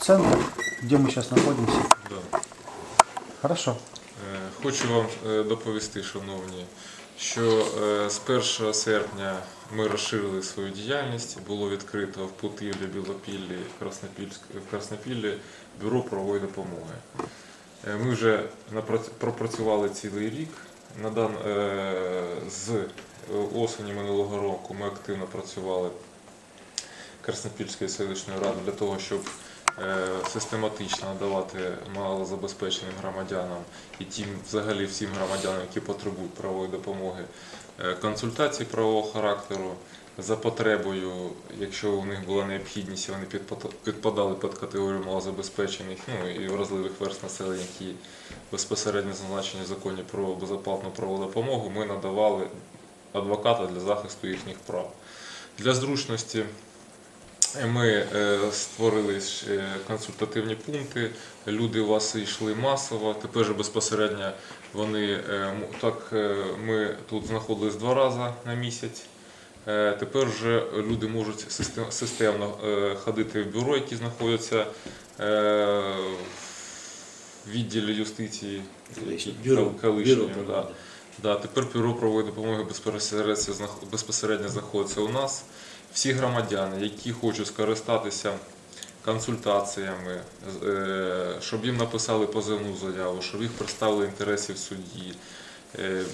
центр, где мы сейчас находимся. Да. Хорошо. Е, Хочу вам е, доповісти, шановні, що е, з 1 серпня ми розширили свою діяльність. Було відкрито в Путивлі, Білопіллі, в Краснопіллі бюро правової допомоги. Ми вже пропрацювали цілий рік. На дан, з осені минулого року ми активно працювали Краснопільської селищної ради для того, щоб систематично надавати малозабезпеченим громадянам і тим, взагалі всім громадянам, які потребують правової допомоги, е, консультації правового характеру за потребою, якщо у них була необхідність, вони підпад- підпадали під категорію малозабезпечених ну, і вразливих верст населення, які безпосередньо зазначені в законі про безоплатну правову допомогу, ми надавали адвоката для захисту їхніх прав. Для зручності ми е, створили е, консультативні пункти. Люди у вас йшли масово. Тепер же безпосередньо вони е, так ми тут знаходились два рази на місяць. Тепер вже люди можуть системно ходити в бюро, які знаходяться в відділі юстиції Бюро. Да. Да, тепер бюро правової допомоги безпосередньо знаходиться у нас. Всі громадяни, які хочуть скористатися консультаціями, е, щоб їм написали позивну заяву, щоб їх представили інтереси в суді. е,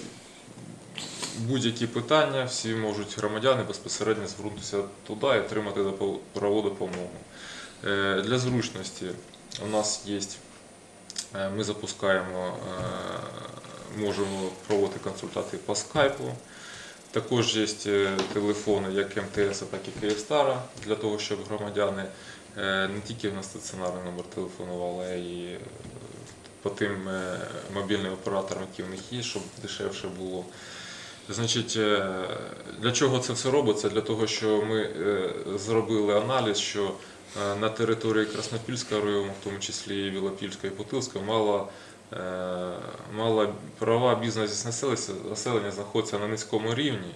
Будь-які питання, всі можуть громадяни безпосередньо звернутися туди і отримати правову допомогу. Е, Для зручності у нас є, ми запускаємо, можемо проводити консультації по скайпу. Також є е, телефони як МТС, так і Київстара, для того, щоб громадяни е, не тільки на стаціонарний номер телефонували, а й е, по тим мобільним операторам, які в них є, щоб дешевше було. Значить, для чого це все робиться? Для того, що ми зробили аналіз, що на території Краснопільського району, в тому числі і Білопільська і Путилська, мало, е, мало права бізнесу населення, населення знаходиться на низькому рівні.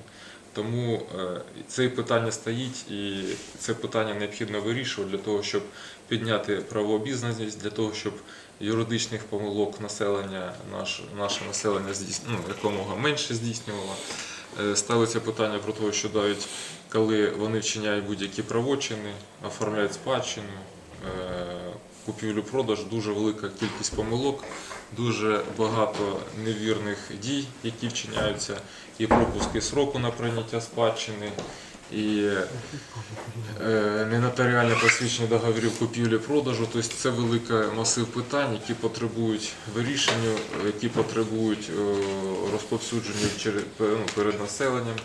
Тому е, це питання стоїть, і це питання необхідно вирішувати для того, щоб підняти правообізнаність, для того, щоб юридичних помилок населення, наш, наше населення ну, якомога менше здійснювало. Е, Ставиться питання про те, що навіть коли вони вчиняють будь-які правочини, оформляють спадщину, купівлю-продаж, дуже велика кількість помилок, дуже багато невірних дій, які вчиняються, і пропуски сроку на прийняття спадщини, і е, ненотаріальне посвідчення договорів купівлі-продажу. Тобто це великий масив питань, які потребують вирішення, які потребують розповсюдження ну, перед населенням.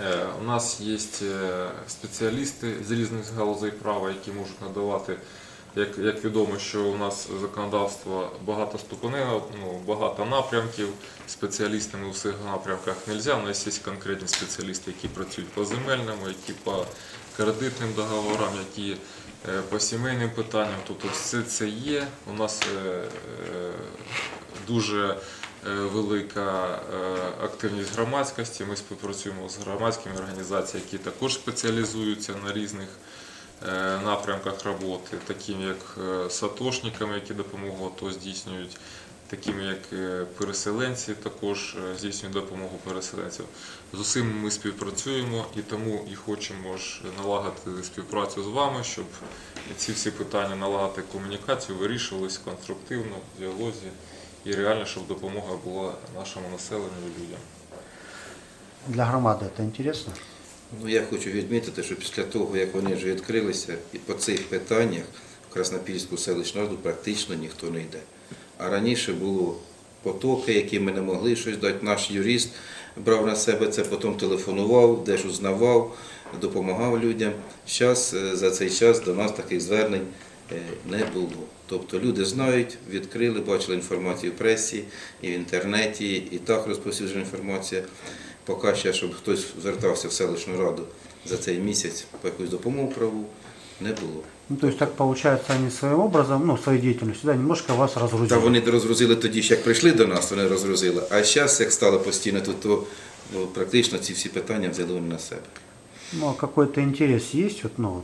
Е, У нас є е, спеціалісти з різних галузей права, які можуть надавати, як, як відомо, що у нас законодавство багатоступеневе, ну, багато напрямків, спеціалістами у всіх напрямках не можна. У нас є конкретні спеціалісти, які працюють по земельному, які по кредитним договорам, які е, по сімейним питанням. Тобто все це є. У нас е, е, дуже велика активність громадськості. Ми співпрацюємо з громадськими організаціями, які також спеціалізуються на різних напрямках роботи, такими як е, сатошниками, які допомогу АТО здійснюють, такими як е, переселенці, також е, здійснюють допомогу переселенцям. З усіма ми співпрацюємо і тому і хочемо ж налагодити співпрацю з вами, щоб ці всі питання налагодити комунікацію, вирішувалися конструктивно в діалозі і реально, щоб допомога була нашому населенню і людям. Для громады это интересно. Ну, я хочу відмітити, що після того, як вони вже відкрилися, по цих питаннях в Краснопільську селищну раду практично ніхто не йде. А раніше було потоки, які ми не могли щось дати. Наш юрист брав на себе це, потім телефонував, деж узнавав, допомагав людям. Зараз за цей час до нас таких звернень е, не було. Тобто люди знають, відкрили, бачили інформацію в пресі і в інтернеті, і так розповсюджена інформація. Поки ще, щоб хтось звертався в селищну раду за цей місяць по якусь допомогу праву, не було. Ну, то есть так получается, они своим образом, ну, своей деятельностью, да, немножко вас разгрузили. Та вони розгрузили тоді, ж як прийшли до нас, вони розгрузили. А зараз, як стало постійно тут, то ну, практично ці всі питання взяли вони на себе. Ну, а какой-то интерес есть, вот, ну,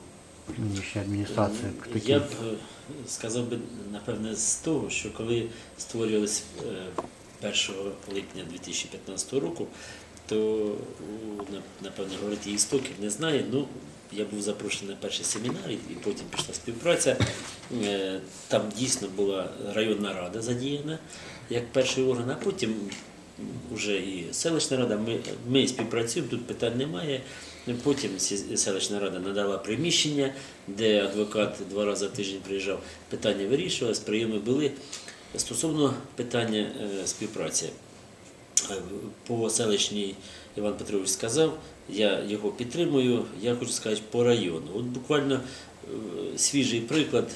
нынешней администрации к таким? Я б е, сказав би, напевне, з того, що коли створювалися 1 липня 2015 року, то у, на- напевне говорити істоків не знаю. Ну, я був запрошений на перший семінар, і потім пішла співпраця. Е, Там дійсно була районна рада задіяна як перший орган, а потім вже і селищна рада. Ми, ми співпрацюємо, тут питань немає. Потім селищна рада надала приміщення, де адвокат два рази в тиждень приїжджав, питання вирішувалось, прийоми були. Стосовно питання е, співпраці, по селищній Іван Петрович сказав, я його підтримую. Я хочу сказати по району. От буквально е, свіжий приклад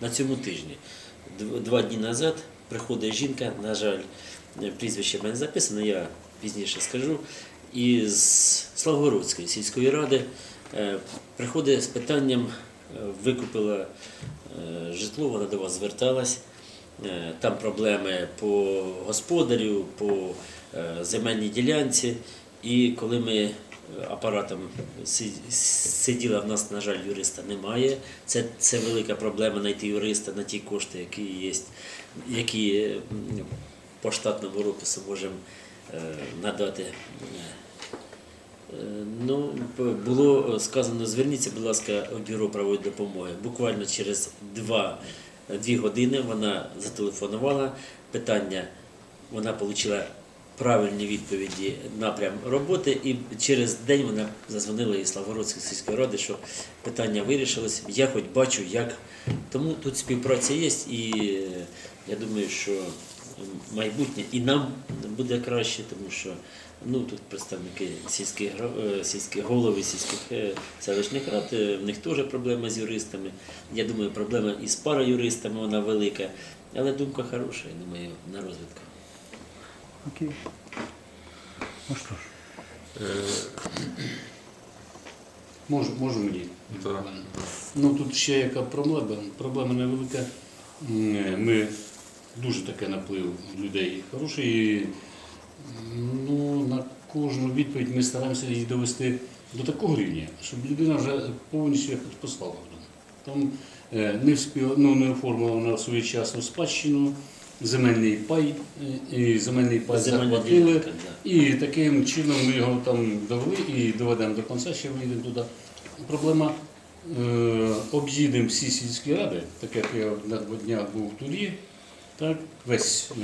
на цьому тижні. Два дні назад приходить жінка, на жаль, е, прізвище в мене записано, я пізніше скажу. Із Славгородської сільської ради е, приходить з питанням, е, викупила е, житло, вона до вас зверталась. Е, Там проблеми по господарю, по е, земельній ділянці. І коли ми е, апаратом си- сиділа, в нас, на жаль, юриста немає. Це, це велика проблема знайти юриста на ті кошти, які є, які по штатному розпису можемо надати. Ну, було сказано, зверніться, будь ласка, у бюро правової допомоги. Буквально через два, дві години вона зателефонувала. Питання вона отримала правильні відповіді напрям роботи, і через день вона зазвонила із Славгородської сільської ради, що питання вирішилось. Я хоч бачу, як. Тому тут співпраця є, і е, я думаю, що майбутнє і нам буде краще, тому що ну тут представники сільських е, сільських голови сільських е, селищних рад, е, в них теж проблема з юристами. Я думаю, проблема і з параюристами вона велика. Але думка хороша, я думаю, на розвитку. Окей. Ну что ж, Можу, можу мені. Да. Ну тут ще яка проблема. Проблема невелика. Ми дуже таке наплив людей хороший. І, ну, на кожну відповідь ми стараємося її довести до такого рівня, щоб людина вже повністю якось послала вдома. Там е, не вспіла, ну, не оформила вона своєчасну спадщину, земельний пай, е, і земельний пай захватили. І таким чином ми його там довели і доведемо до кінця, ще вийдемо туди. Проблема е, об'їдемо всі сільські ради, так як я на два дня був в Турі, так, весь е,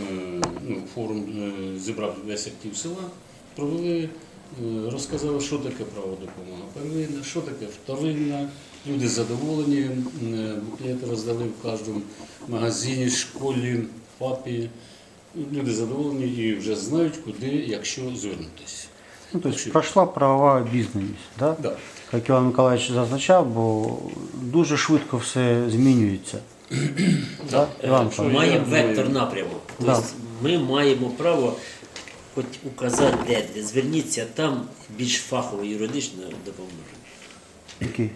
ну, форум е, зібрав весь актив села, провели, е, розказали, що таке право допомога первинна, що таке вторинна. Люди задоволені, буклети роздали в кожному магазині, школі, ФАПі. Люди задоволені і вже знають, куди, якщо звернутися. ну, то есть прошла правова обізнаність, да? Да. як Іван Миколаївич зазначав, бо дуже швидко все змінюється. Іван Маємо вектор напряму. Да. Тобто ми маємо право хоч указати, де, де зверніться там більш фахово юридично допоможе. Окей.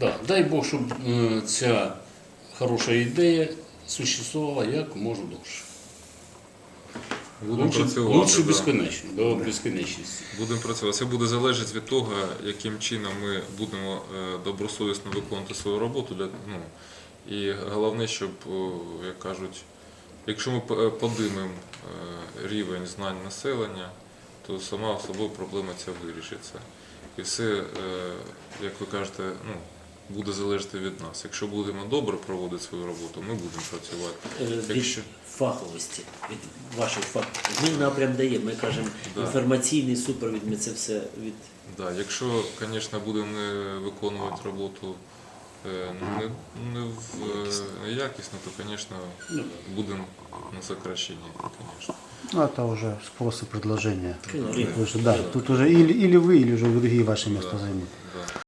Да. Дай Бог, щоб е, ця хороша ідея существувала як можна довше. Будемо Лучше, працювати. лучше да. безконечно, до безконечності. Будемо працювати. Це буде залежати від того, яким чином ми будемо е, добросовісно виконувати свою роботу. Для, ну, і головне, щоб, як кажуть, якщо ми подимемо е, рівень знань населення, то сама собою проблема ця вирішиться. І все, е, як ви кажете, ну, буде залежати від нас. Якщо будемо добре проводити свою роботу, ми будемо працювати. Е, Від Якщо- фаховості, від вашої фаховості. Ми напрям даємо, ми кажемо Да. інформаційний супровід, ми це все від Да, якщо, звісно, будемо не виконувати роботу не, не, в, е, якісно, то, звісно, Ну, будемо на сокращенні, звісно. Ну, это уже спрос и предложение. Рынок. Потому что, да, тут уже или, или вы, или уже другие ваши места займут. Да.